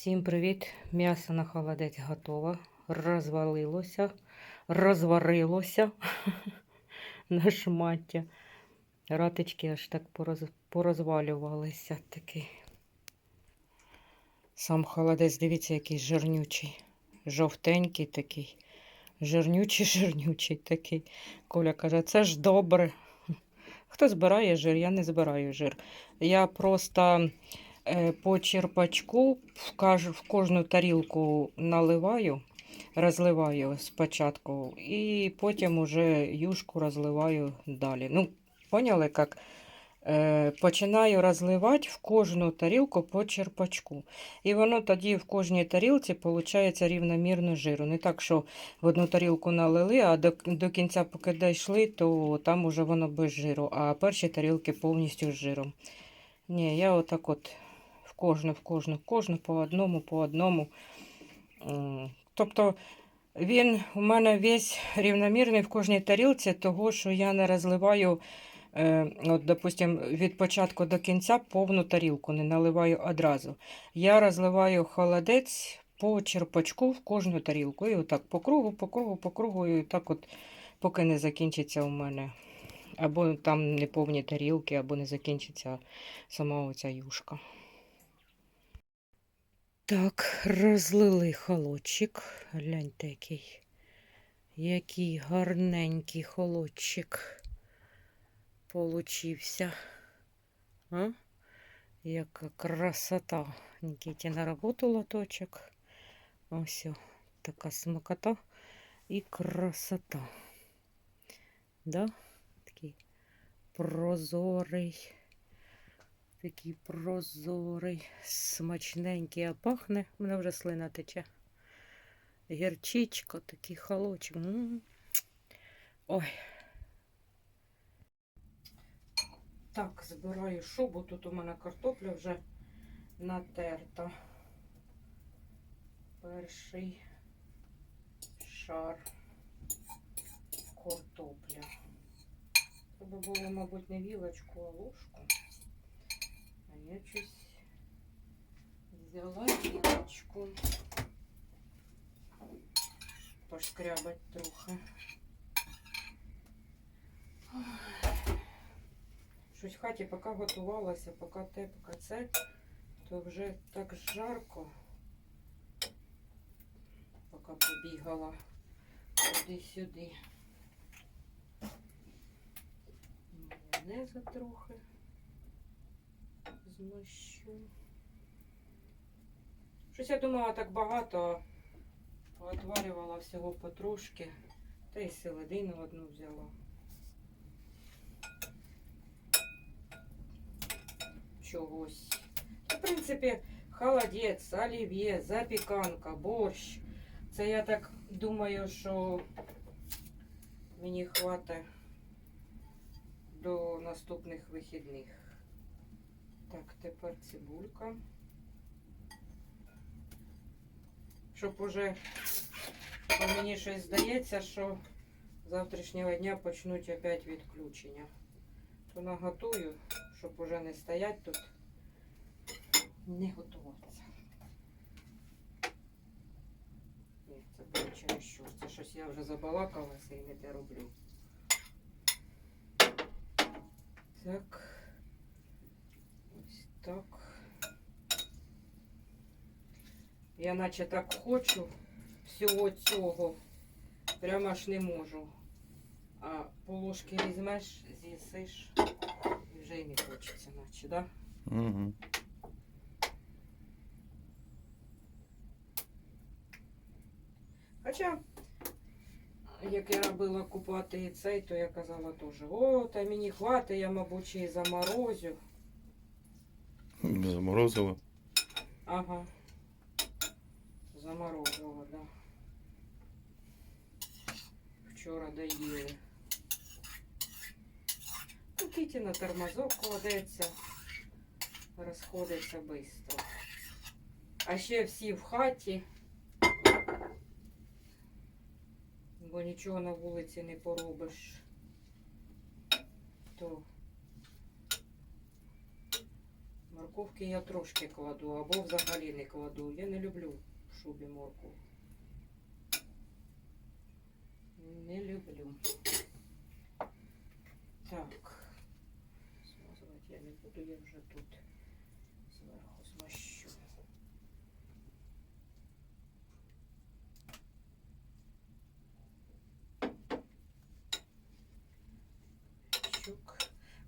Всім привіт! М'ясо на холодець готове. Розвалилося, розварилося на шмаття. Ратички аж так пороз... порозвалювалися такий. Сам холодець, дивіться, який жирнючий, жовтенький такий. Жирнючий, жирнючий такий. Коля каже, це ж добре. Хто збирає жир? Я не збираю жир. Я просто по черпачку в, кожну тарілку наливаю, розливаю спочатку, і потім уже юшку розливаю далі. Ну, поняли, як? Е, починаю розливати в кожну тарілку по черпачку. І воно тоді в кожній тарілці виходить рівномірно жиру. Не так, що в одну тарілку налили, а до, до кінця, поки дійшли, то там уже воно без жиру, а перші тарілки повністю з жиром. Ні, я отак от кожну, в кожну, в кожну по одному, по одному. Тобто він у мене весь рівномірний в кожній тарілці, того, що я не розливаю, е, от, допустим, від початку до кінця повну тарілку, не наливаю одразу. Я розливаю холодець по черпачку в кожну тарілку. І отак по кругу, по кругу, по кругу, і так от, поки не закінчиться у мене. Або там не повні тарілки, або не закінчиться сама оця юшка. Так, розлили холодчик. Гляньте, який. Який гарненький холодчик получився. А? Яка красота. Нікіті на роботу лоточок. Ось о, така смакота і красота. Да? Такий прозорий. Такий прозорий, смачненький, а пахне, в мене вже слина тече. Гірчичка, такий холочок. М. Ой. Так, збираю шубу. Тут у мене картопля вже натерта. Перший шар картопля. Треба було, мабуть, не вілочку, а ложку. Я щось взяла вілочку. Пошкрябать трохи. Щось в хаті поки готувалася, поки те, поки це, то вже так жарко. Поки побігала туди-сюди. Майонеза трохи змащу. Щось я думала так багато, отварювала всього потрошки. Та й селедину одну взяла. Чогось. В принципі, холодець, олів'є, запіканка, борщ. Це я так думаю, що мені хватить до наступних вихідних. Так, тепер цибулька. Щоб уже мені щось здається, що завтрашнього дня почнуть опять відключення. То наготую, щоб уже не стоять тут, не готуватися. Ні, це буде через що. Це щось я вже забалакалася і не те роблю. Так. Так. Я наче так хочу всього цього. Прямо аж не можу. А по ложки візьмеш, з'їсиш і вже й не хочеться, наче, да? Угу. Хоча, як я робила купати і цей, то я казала теж, о, та мені хватить, я, мабуть, й заморозю. Заморозило. Ага. Заморозила, да. Вчора доїли. Ну, Кіті на тормозок кладеться, розходиться швидко. А ще всі в хаті, бо нічого на вулиці не поробиш. То Морковки я трошки кладу, або взагалі не кладу. Я не люблю в шубі морку. Не люблю. Так. Смазувати я не буду, я вже тут зверху змащу.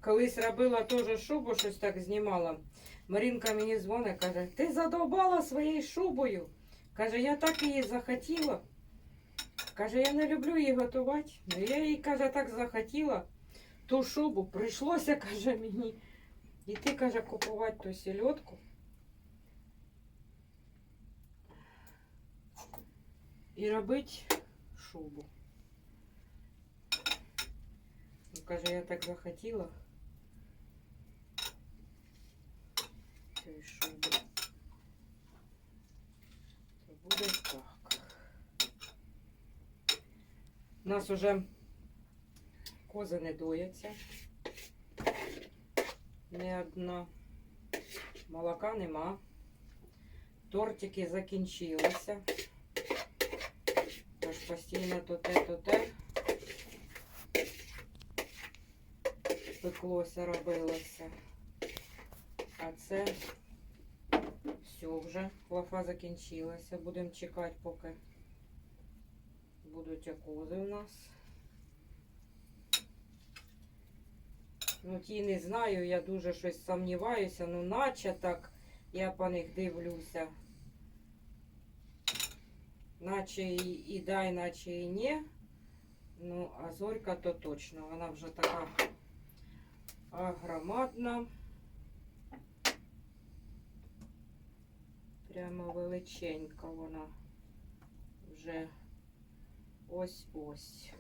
Колись робила теж шубу, щось так знімала. Марінка мені дзвонить, каже, ти задовбала своєю шубою. Каже, я так її захотіла. Каже, я не люблю її готувати. Ну, я їй, каже, так захотіла. Ту шубу прийшлося, каже мені. Іти, каже, купувати ту сільотку. І робити шубу. Ну, каже, я так захотіла. Цієї шуби. То буде так. У нас уже кози не дояться. Не одна. Молока нема. Тортики закінчилися. Тож постійно то те, то те. Пеклося, робилося. А це все вже. Лафа закінчилася. Будемо чекати, поки будуть кози у нас. Ну, ті не знаю, я дуже щось сумніваюся, ну наче так я по них дивлюся. Наче і, і дай, наче і ні. Ну, а зорька то точно, вона вже така агромадна. Прямо величенька вона вже ось-ось.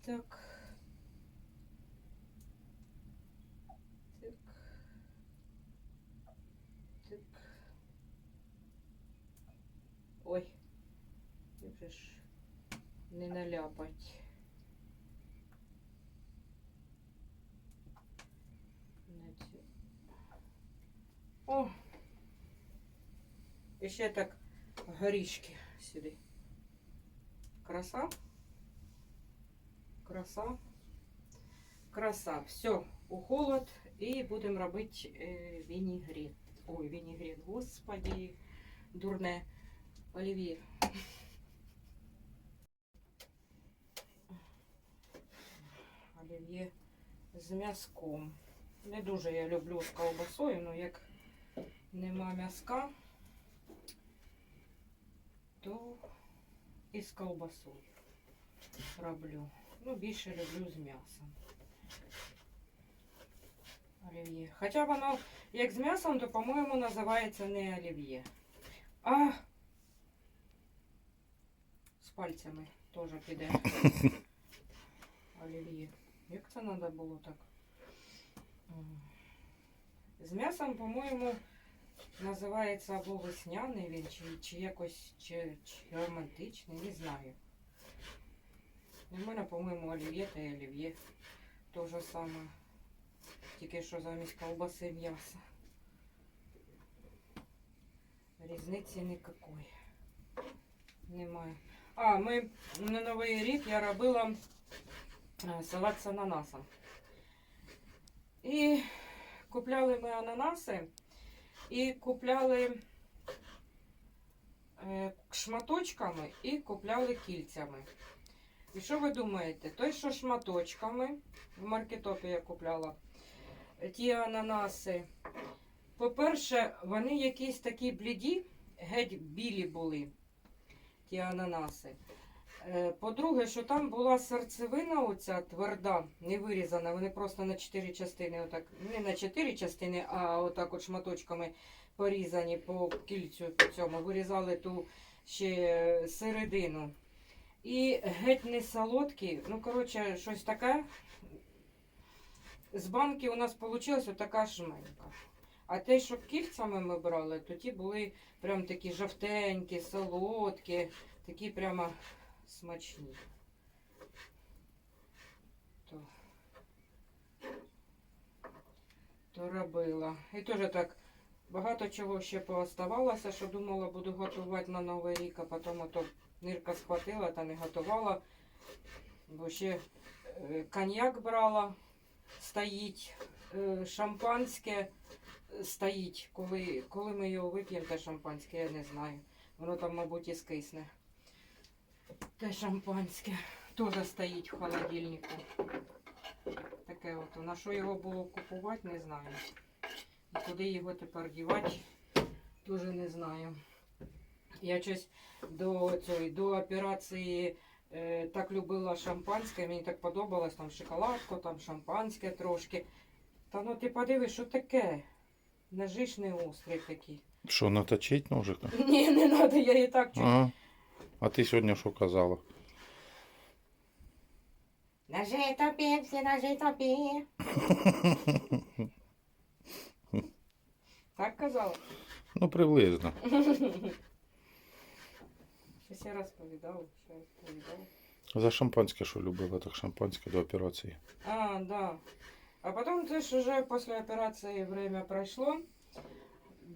Так. Ой, як же ж не наляпать. На цю. О! І ще так горішки сюди. Краса. Краса. Краса. Все, у холод. І будемо робити е, вінігрет. Ой, вінігрет, господі, дурне. Олів'є. Олів'є з м'язком. Не дуже я люблю з ковбасою, але як нема м'язка, то і з ковбасою роблю. Ну, більше люблю з м'ясом. Олів'є. Хоча воно, як з м'ясом, то, по-моєму, називається не олів'є. А з пальцями теж піде. Олів'є. Як це треба було так? З м'ясом, по-моєму, називається або весняний він, чи, чи якось чи, чи романтичний, не знаю. У мене, по-моєму, олів'є та олів'є. То же саме. Тільки що замість ковбаси м'яса. Різниці ніякої. Немає. А, ми на Новий рік я робила е, салат з ананасом. І купляли ми ананаси і купляли е, шматочками і купляли кільцями. І що ви думаєте? Той, що шматочками, в маркетопі я купляла ті ананаси. По-перше, вони якісь такі бліді, геть білі були, ті ананаси. Е, По-друге, що там була серцевина оця тверда, не вирізана, вони просто на чотири частини, отак, не на чотири частини, а отак от шматочками порізані по кільцю цьому, вирізали ту ще середину. І геть не солодкі, ну, коротше, щось таке. З банки у нас вийшла така жменька. А те, що кільцями ми брали, то ті були прям такі жовтенькі, солодкі, такі прямо смачні. То. то робила. І теж так багато чого ще пооставалося, що думала, буду готувати на Новий рік, а потім ото нирка схватила та не готувала. Бо ще е, коньяк брала, стоїть, е, шампанське стоїть. Коли, коли ми його вип'ємо, те шампанське, я не знаю. Воно там, мабуть, і скисне. Те шампанське теж стоїть в холодильнику. Таке от. На що його було купувати, не знаю. І куди його тепер дівати, теж не знаю. Я щось до, цієї, до операції е, так любила шампанське, мені так подобалось, там шоколадку, там шампанське трошки. Та ну ти подивись, що таке? Ножиш не острий такий. Що, наточить ножика? Ні, не треба, я і так чуть. Ага. А ти сьогодні що казала? Ножи тобі, всі ножи тобі. Так казала? Ну, приблизно. Щось я розповідала, що розповідала. За шампанське, що любила, так шампанське до операції. А, да. А потом це ж уже після операції время пройшло.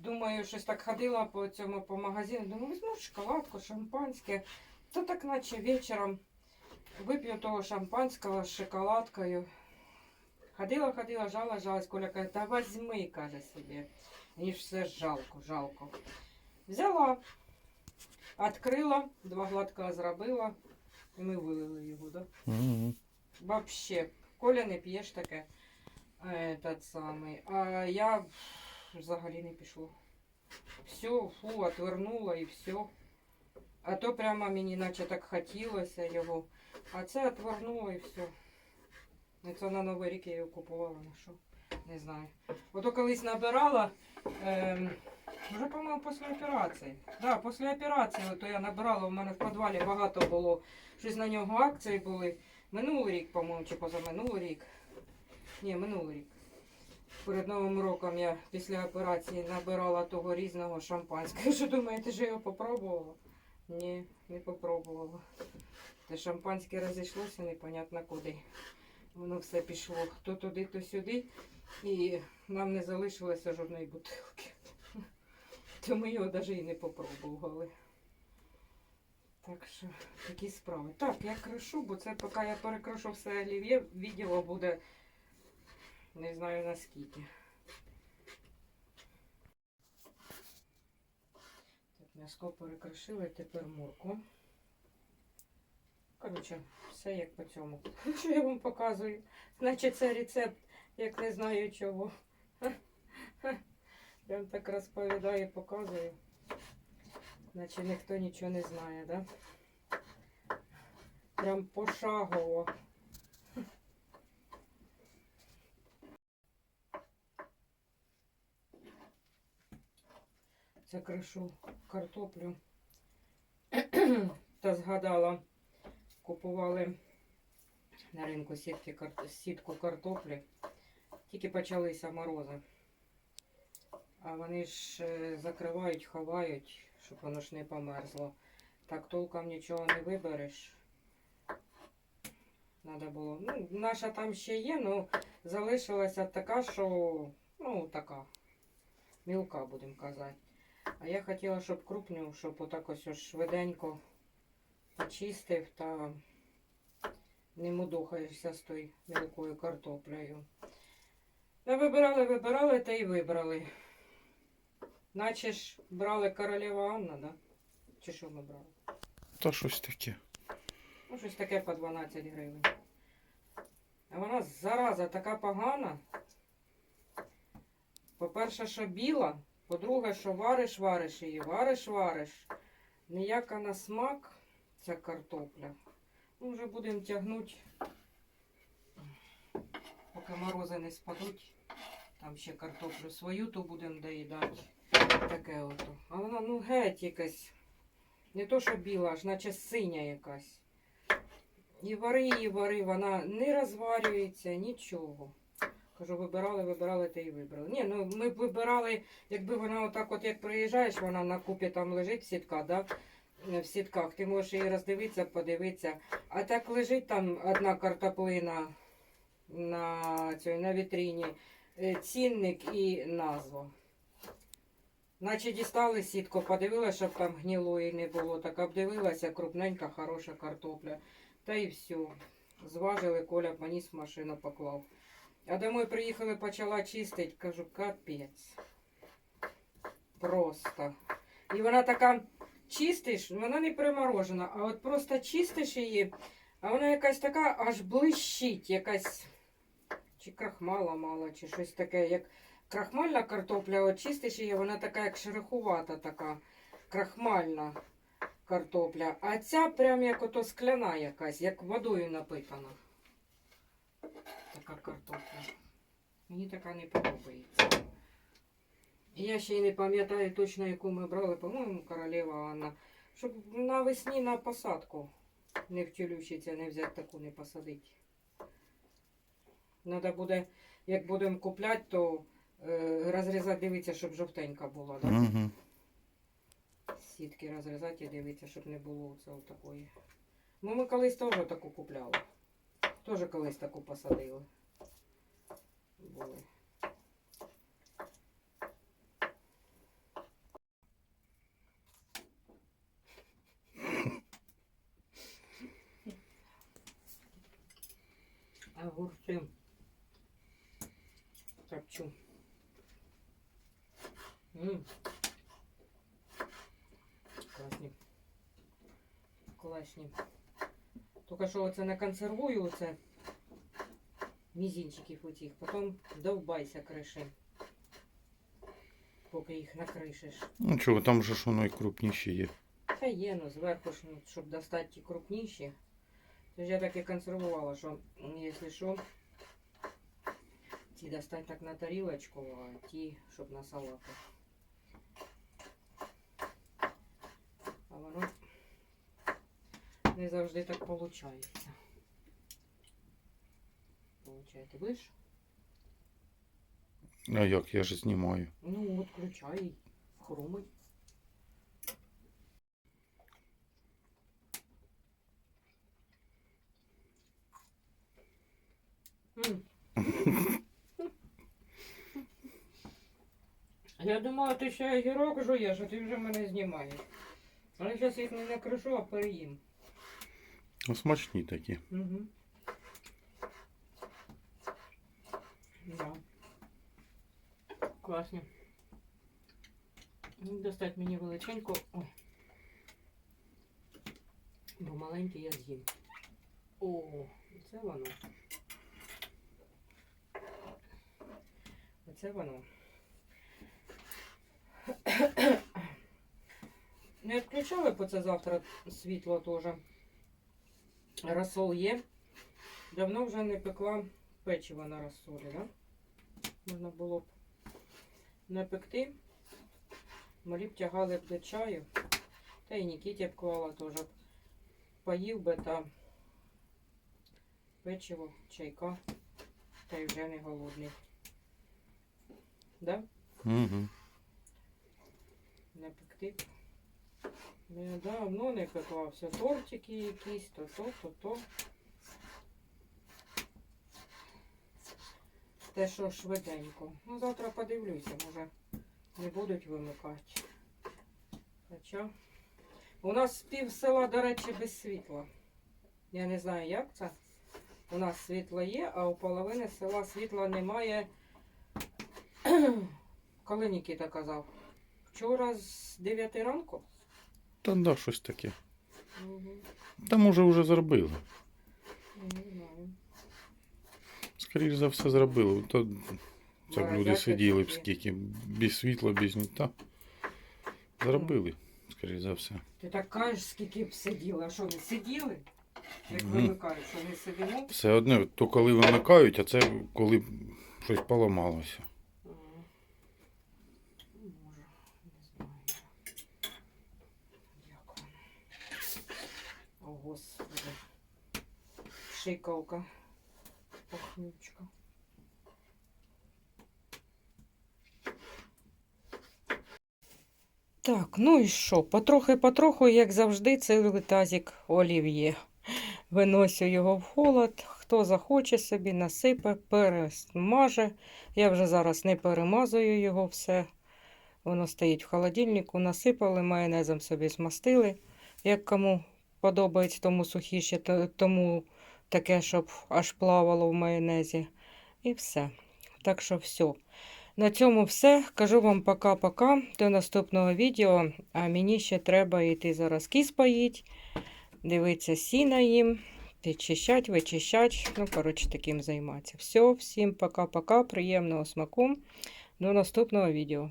Думаю, щось так ходила по цьому по магазину. Думаю, візьму шоколадку, шампанське. То так наче вечором вип'ю того шампанського з шоколадкою. Ходила, ходила, жала, жалась. Коля каже, та возьми, каже собі. Мені ж все жалко, жалко. Взяла, відкрила, два глотка зробила, і ми вилили його, да? Угу. Вообще, Коля не п'єш таке. Этот самий. А я взагалі не пішло. Все, фу, отвернула і все. А то прямо мені наче так хотілося його. А це отвернула і все. І це на Новий рік я його купувала на що. Не знаю. Ото колись набирала. Ем, вже, по-моєму, після операції. Да, після операції то я набирала, у мене в підвалі багато було. Щось на нього акції були. Минулий рік, по-моєму, чи позаминулий рік. Ні, минулий рік. Перед Новим роком я після операції набирала того різного шампанського. Що думаєте, що я його попробувала? Ні, не попробувала. Те шампанське розійшлося непонятно куди. Воно все пішло. То туди, то сюди. І нам не залишилося жодної бутилки. То ми його навіть і не попробували. Так що такі справи. Так, я кришу, бо це поки я перекришу все олів'є, відео буде не знаю наскільки. Так, м'яско перекришили, тепер морку. Коротше, все як по цьому. Що я вам показую? Значить, це рецепт, як не знаю чого. Я вам так розповідаю, показую. Наче ніхто нічого не знає, да? Прям пошагово. Це кришу картоплю. Та згадала, купували на ринку сітки, сітку картоплі. Тільки почалися морози. А вони ж е, закривають, ховають, щоб воно ж не померзло. Так толком нічого не вибереш. Надо було. Ну, наша там ще є, ну залишилася така, що ну така мілка, будемо казати. А я хотіла, щоб крупню, щоб отак ось швиденько почистив та не мудохаєшся з тою мілкою картоплею. Ну, вибирали, вибирали та й вибрали. Наче ж брали королева Анна, да? Чи що ми брали? Та щось таке. Ну, щось таке по 12 гривень. А вона зараза така погана. По-перше, що біла, по-друге, що вариш, вариш її, вариш, вариш. Ніяка на смак ця картопля. Ну, вже будемо тягнути, поки морози не спадуть. Там ще картоплю свою, то будемо доїдати. Таке ото. А вона ну геть якась. Не то, що біла, аж наче синя якась. І вари, і вари, вона не розварюється, нічого. Кажу, вибирали, вибирали, та й вибрали. Ні, ну ми вибирали, якби вона отак, от як приїжджаєш, вона на купі там лежить сітка, да? в сітках, ти можеш її роздивитися, подивитися. А так лежить там одна картоплина на, цій, на вітріні. е, цінник і назва. Наче дістали сітку, подивилася, щоб там гнилої не було. Так обдивилася, крупненька, хороша картопля. Та і все. Зважили, Коля поніс в машину поклав. А домой приїхали, почала чистити. Кажу, капець. Просто. І вона така чистиш, вона не приморожена, а от просто чистиш її, а вона якась така аж блищить, якась чи крахмала мало, чи щось таке, як крахмальна картопля, от чистиш її, вона така, як шерохувата така, крахмальна картопля. А ця прям як ото скляна якась, як водою напитана. Така картопля. Мені така не подобається. Я ще й не пам'ятаю точно, яку ми брали, по-моєму, королева Анна. Щоб навесні на посадку не втілючиться, не взяти таку, не посадити. Надо буде, як будемо купляти, то е, розрізати, дивитися, щоб жовтенька була. Да? Угу. Сітки розрізати і дивитися, щоб не було це такої. Ну, ми колись теж таку купляли. Теж колись таку посадили. Були. Огурці. Копчу. М. Класні. Класні. Тільки що оце не консервую, оце мізинчиків оцих, потім довбайся криши. Поки їх накришиш. Ну чого, там же ж воно і крупніше є. Та є, ну зверху ж, ну, щоб достати ті крупніші. Тож я так і консервувала, що якщо що, ті достати так на тарілочку, а ті, щоб на салати. А воно не завжди так виходить. Получаєте, будеш? А як, я ж знімаю. Ну от включай, хрумить. М. Я думала, ти ще огірок жуєш, а ти вже мене знімаєш. Але зараз їх не накришу, а переїм. Ну, смачні такі. Угу. Да. Класні. Достать мені величеньку. Ой. Бо маленький я з'їм. О, це воно. Оце воно. Не відключали по це завтра світло теж. Розсол є. Давно вже не пекла печиво на розсолі, да? Можна було б не пекти. Малі б тягали б до чаю. Та і Нікіті б клала теж. б Поїв би та печиво, чайка. Та й вже не голодний. Да? Угу. Не пекти. Не, давно не пекла. Все тортики якісь, то-то, то то, то то. Те, що швиденько. Ну, завтра подивлюся, може не будуть вимикати. Хоча. У нас пів села, до речі, без світла. Я не знаю, як це. У нас світло є, а у половини села світла немає. Коли Нікіта казав? Вчора з 9 ранку? Та да, щось таке. Угу. Та може вже зробили. Не знаю. Скоріше за все зробили. То це б люди сиділи б скільки. Без світла, без ні. Та. Зробили, скоріше за все. Ти так кажеш, скільки б сиділи. А що, не сиділи? Як Мгм. вимикають, що не сидимо? Все одне, то коли вимикають, а це коли щось поламалося. Ага. Може, не знаю. Дякую. О, Господи. Шикавка. Пахнючка. Так, ну і що? Потрохи-потроху, як завжди, цей тазик олів'є. Виносю його в холод. Хто захоче собі, насипе, пересмаже. Я вже зараз не перемазую його все. Воно стоїть в холодильнику, насипали, майонезом собі змастили. Як кому подобається, тому сухіше, то- тому таке, щоб аж плавало в майонезі. І все. Так що все. На цьому все. Кажу вам пока-пока. До наступного відео. А мені ще треба йти зараз кіс поїть, дивитися сіна їм, підчищать, вичищать. Ну, коротше, таким займатися. Все, всім пока-пока. Приємного смаку. До наступного відео.